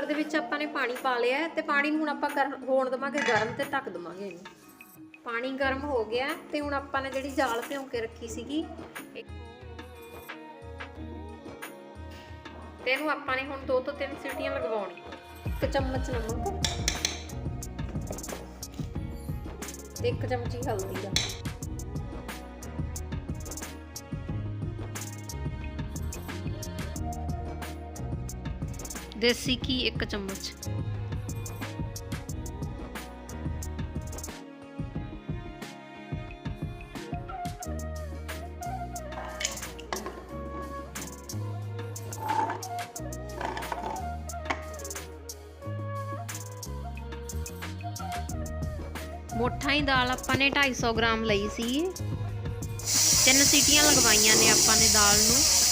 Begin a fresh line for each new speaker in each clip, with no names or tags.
Cooker ਦੇ ਵਿੱਚ ਆਪਾਂ ਨੇ ਪਾਣੀ ਪਾ ਲਿਆ ਤੇ ਪਾਣੀ ਨੂੰ ਹੁਣ ਆਪਾਂ ਹੋਣ ਦੇਵਾਂਗੇ, ਗਰਮ ਤੇ ਢੱਕ ਦੇਵਾਂਗੇ ਇਹਨੂੰ। ਪਾਣੀ ਗਰਮ ਹੋ ਗਿਆ ਤੇ ਹੁਣ ਆਪਾਂ ਨੇ ਜਿਹੜੀ ਦਾਲ ਭਿਉਂ ਕੇ ਰੱਖੀ ਸੀਗੀ ਤੇ ਇਹਨੂੰ ਆਪਾਂ ਨੇ ਹੁਣ ਦੋ ਤੋਂ ਤਿੰਨ ਸੀਟੀਆਂ ਲਗਵਾਉਣੀਆਂ। ਇੱਕ ਚਮਚ ਨਮਕ, ਇੱਕ ਚਮਚੀ ਹਲਦੀ ਦਾ। ਦੇਸੀ ਘੀ ਇੱਕ ਚਮਚ। ਮੋਠਾ ਹੀ ਦਾਲ ਆਪਾਂ ਨੇ 250 ਗ੍ਰਾਮ ਲਈ ਸੀ ਤਿੰਨ ਸੀਟੀਆਂ ਲਗਵਾਈਆਂ ਨੇ ਆਪਾਂ ਨੇ ਦਾਲ ਨੂੰ।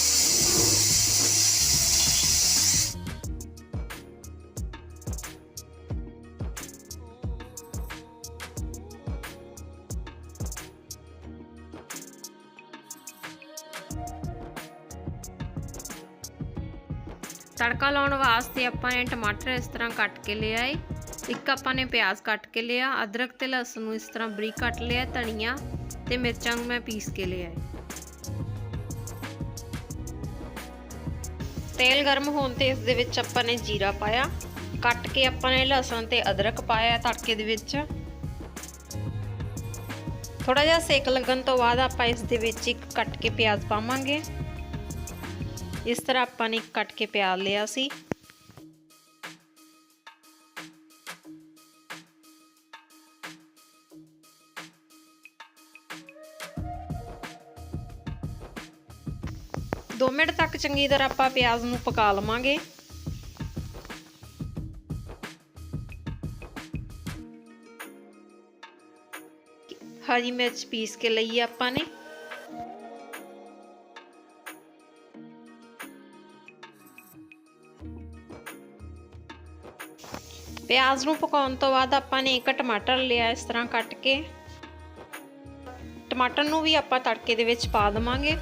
ਤੜਕਾ ਲਾਉਣ ਵਾਸਤੇ ਆਪਾਂ ਨੇ ਟਮਾਟਰ ਇਸ ਤਰ੍ਹਾਂ ਕੱਟ ਕੇ ਲਿਆ ਏ। ਇੱਕ ਆਪਾਂ ਨੇ ਪਿਆਜ਼ ਕੱਟ ਕੇ ਲਿਆ, ਅਦਰਕ ਤੇ ਲਸਣ ਨੂੰ ਇਸ ਤਰ੍ਹਾਂ ਬਰੀਕ ਕੱਟ ਲਿਆ, ਧਨੀਆ ਤੇ ਮਿਰਚਾਂ ਨੂੰ ਮੈਂ ਪੀਸ ਕੇ ਲਿਆ ਏ। ਤੇਲ ਗਰਮ ਹੋਣ ਤੇ ਇਸ ਦੇ ਵਿੱਚ ਆਪਾਂ ਨੇ ਜੀਰਾ ਪਾਇਆ, ਕੱਟ ਕੇ ਆਪਾਂ ਨੇ ਲਸਣ ਤੇ ਅਦਰਕ ਪਾਇਆ ਤੜਕੇ ਦੇ ਵਿੱਚ। ਥੋੜਾ ਜਿਹਾ ਸੇਕ ਲੱਗਣ ਤੋਂ ਬਾਅਦ ਆਪਾਂ ਇਸ ਦੇ ਵਿੱਚ ਇੱਕ ਕੱਟ ਕੇ ਪਿਆਜ਼ ਪਾਵਾਂਗੇ। ਇਸ ਤਰ੍ਹਾਂ ਆਪਾਂ ਨੇ ਕੱਟ ਕੇ ਪਿਆਜ਼ ਲਿਆ ਸੀ। ਦੋ ਮਿੰਟ ਤੱਕ ਚੰਗੀ ਤਰ੍ਹਾਂ ਆਪਾਂ ਪਿਆਜ਼ ਨੂੰ ਪਕਾ ਲਵਾਂਗੇ। ਹਰੀ ਮਿਰਚ ਪੀਸ ਕੇ ਲਈ ਆਪਾਂ ਨੇ। ਪਿਆਜ਼ ਨੂੰ ਪਕਾਉਣ ਤੋਂ ਬਾਅਦ ਆਪਾਂ ਨੇ ਇੱਕ ਟਮਾਟਰ ਲਿਆ ਇਸ ਤਰ੍ਹਾਂ ਕੱਟ ਕੇ। ਟਮਾਟਰ ਨੂੰ ਵੀ ਆਪਾਂ ਤੜਕੇ ਦੇ ਵਿੱਚ ਪਾ ਦਵਾਂਗੇ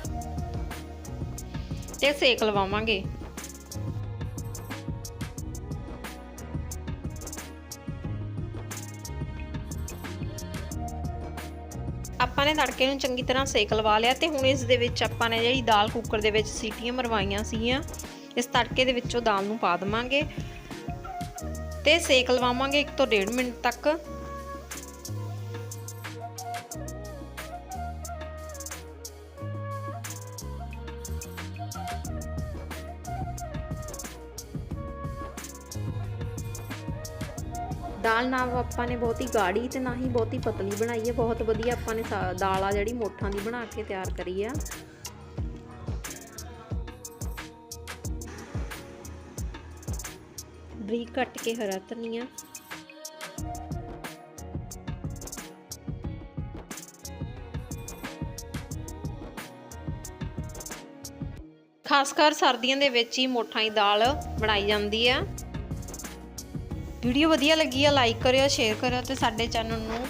ਤੇ ਸੇਕ ਲਵਾਵਾਂਗੇ। ਆਪਾਂ ਨੇ ਤੜਕੇ ਨੂੰ ਚੰਗੀ ਤਰ੍ਹਾਂ ਸੇਕ ਲਵਾ ਲਿਆ ਤੇ ਹੁਣ ਇਸ ਦੇ ਵਿੱਚ ਆਪਾਂ ਨੇ ਜਿਹੜੀ ਦਾਲ ਕੁੱਕਰ ਦੇ ਵਿੱਚ ਸੀਟੀਆਂ ਮਰਵਾਈਆਂ ਸੀਗੀਆਂ, ਇਸ ਤੜਕੇ ਦੇ ਵਿੱਚੋਂ ਦਾਲ ਨੂੰ ਪਾ ਦਵਾਂਗੇ। ਤੇ ਸੇਕ ਲਵਾਵਾਂਗੇ 1 ਤੋਂ 1.5 ਮਿੰਟ ਤੱਕ। ਦਾਲ ਨਾ ਆਪਾਂ ਨੇ ਬਹੁਤੀ ਗਾੜੀ ਤੇ ਨਾ ਹੀ ਬਹੁਤੀ ਪਤਲੀ ਬਣਾਈ ਹੈ। ਬਹੁਤ ਵਧੀਆ ਆਪਾਂ ਨੇ ਦਾਲ ਆ ਜਿਹੜੀ ਮੋਠਾਂ ਦੀ ਬਣਾ ਕੇ ਤਿਆਰ ਕਰੀ ਆ। ਬਰੀਕ ਕੱਟ ਕੇ ਹਰਾ ਧਨੀਆ ਖਾਸ ਕਰ ਸਰਦੀਆਂ ਦੇ ਵਿੱਚ ਹੀ ਮੋਠਾਂ ਦੀ ਦਾਲ ਬਣਾਈ ਜਾਂਦੀ ਆ। ਵੀਡੀਓ ਵਧੀਆ ਲੱਗੀ ਆ ਲਾਈਕ ਕਰਿਓ ਸ਼ੇਅਰ ਕਰਿਓ ਤੇ ਸਾਡੇ ਚੈਨਲ ਨੂੰ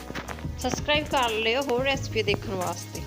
ਸਬਸਕ੍ਰਾਈਬ ਕਰ ਲਿਓ ਹੋਰ ਰੈਸਪੀ ਦੇਖਣ ਵਾਸਤੇ।